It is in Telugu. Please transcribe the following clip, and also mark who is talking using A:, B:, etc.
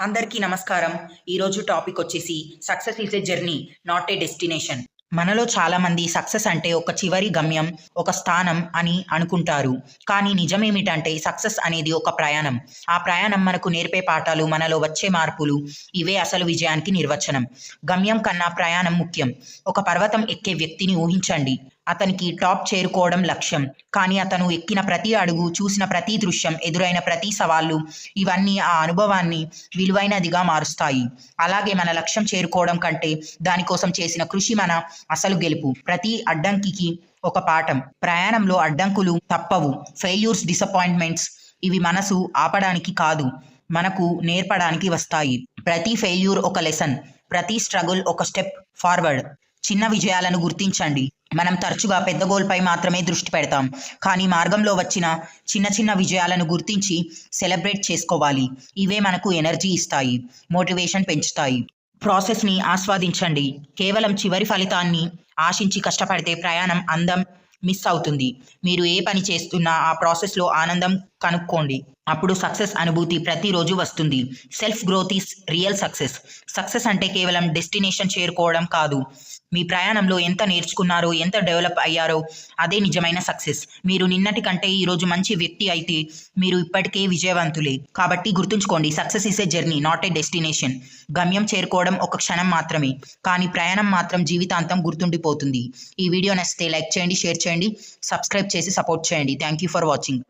A: అందరికీ నమస్కారం. ఈరోజు టాపిక్ వచ్చేసి success is a journey not a destination. మనలో చాలామంది సక్సెస్ అంటే ఒక చివరి గమ్యం ఒక స్థానం అని అనుకుంటారు. కానీ నిజమేమిటంటే సక్సెస్ అనేది ఒక ప్రయాణం. ఆ ప్రయాణం మనకు నేర్పే పాఠాలు మనలో వచ్చే మార్పులు ఇవే అసలు విజయానికి నిర్వచనం. గమ్యం కన్నా ప్రయాణం ముఖ్యం. ఒక పర్వతం ఎక్కే వ్యక్తిని ఊహించండి. అతనికి టాప్ చేరుకోవడం లక్ష్యం. కానీ అతను ఎక్కిన ప్రతి అడుగు చూసిన ప్రతి దృశ్యం ఎదురైన ప్రతి సవాళ్ళు ఇవన్నీ ఆ అనుభవాన్ని విలువైనదిగా మారుస్తాయి. అలాగే మన లక్ష్యం చేరుకోవడం కంటే దానికోసం చేసిన కృషి మన అసలు గెలుపు. ప్రతి అడ్డంకికి ఒక పాఠం. ప్రయాణంలో అడ్డంకులు తప్పవు. ఫెయిల్యూర్స్ డిసప్పాయింట్మెంట్స్ ఇవి మనసు ఆపడానికి కాదు మనకు నేర్పడానికి వస్తాయి. ప్రతి ఫెయిల్యూర్ ఒక లెసన్ ప్రతి స్ట్రగుల్ ఒక స్టెప్ ఫార్వర్డ్. చిన్న విజయాలను గుర్తించండి. మనం తరచుగా పెద్ద గోల్పై మాత్రమే దృష్టి పెడతాం. కానీ మార్గంలో వచ్చిన చిన్న చిన్న విజయాలను గుర్తించి సెలబ్రేట్ చేసుకోవాలి. ఇవే మనకు ఎనర్జీ ఇస్తాయి మోటివేషన్ పెంచుతాయి. ప్రాసెస్ని ఆస్వాదించండి. కేవలం చివరి ఫలితాన్ని ఆశించి కష్టపడితే ప్రయాణం అందం మిస్ అవుతుంది. మీరు ఏ పని చేస్తున్నా ఆ ప్రాసెస్లో ఆనందం కనుక్కోండి. అప్పుడు సక్సెస్ అనుభూతి ప్రతిరోజు వస్తుంది. Self growth is real success. Success అంటే కేవలం డెస్టినేషన్ చేరుకోవడం కాదు. మీ ప్రయాణంలో ఎంత నేర్చుకున్నారో ఎంత డెవలప్ అయ్యారో అదే నిజమైన సక్సెస్. మీరు నిన్నటి కంటే ఈరోజు మంచి వ్యక్తి అయితే మీరు ఇప్పటికే విజయవంతులే. కాబట్టి గుర్తుంచుకోండి success is a journey not a destination. గమ్యం చేరుకోవడం ఒక క్షణం మాత్రమే. కానీ ప్రయాణం మాత్రం జీవితాంతం గుర్తుండిపోతుంది. ఈ వీడియో నచ్చితే లైక్ చేయండి షేర్ చేయండి సబ్స్క్రైబ్ చేసి సపోర్ట్ చేయండి. Thank you for watching.